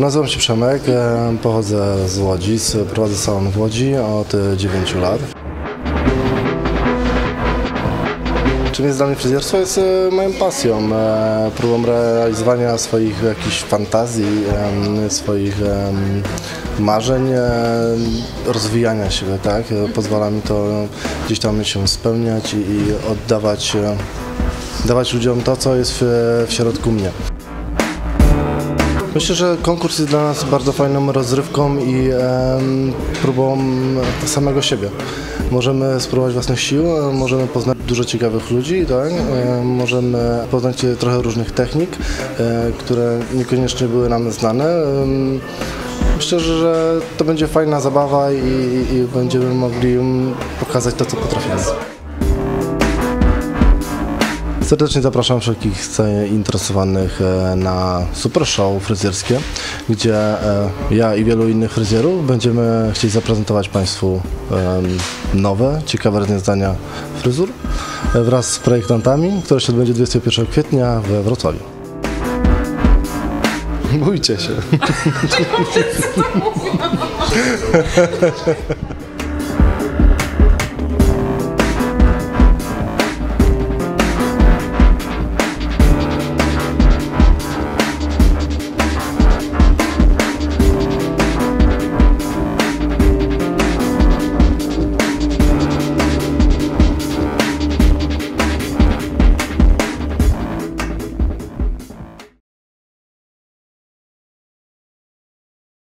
Nazywam się Przemek, e, pochodzę z Łodzi, prowadzę salon w Łodzi od e, 9 lat. Czym jest dla mnie fryzjerstwo? Jest e, moją pasją, e, próbą realizowania swoich jakichś fantazji, swoich marzeń, e, rozwijania siebie, tak? E, Pozwala mi to gdzieś tam się spełniać i, oddawać, e, dawać ludziom to, co jest w, w środku mnie. Myślę, że konkurs jest dla nas bardzo fajną rozrywką i em, próbą samego siebie. Możemy spróbować własnych sił, e, możemy poznać dużo ciekawych ludzi, tak? E, możemy poznać e, trochę różnych technik, e, które niekoniecznie były nam znane. Myślę, że to będzie fajna zabawa i, i będziemy mogli pokazać to, co potrafimy. Serdecznie zapraszam wszystkich zainteresowanych e, na super show fryzjerskie, gdzie e, ja i wielu innych fryzjerów będziemy chcieli zaprezentować Państwu nowe, ciekawe rozwiązania fryzur e, wraz z projektantami, które się odbędzie 21 kwietnia we Wrocławiu. Bójcie się.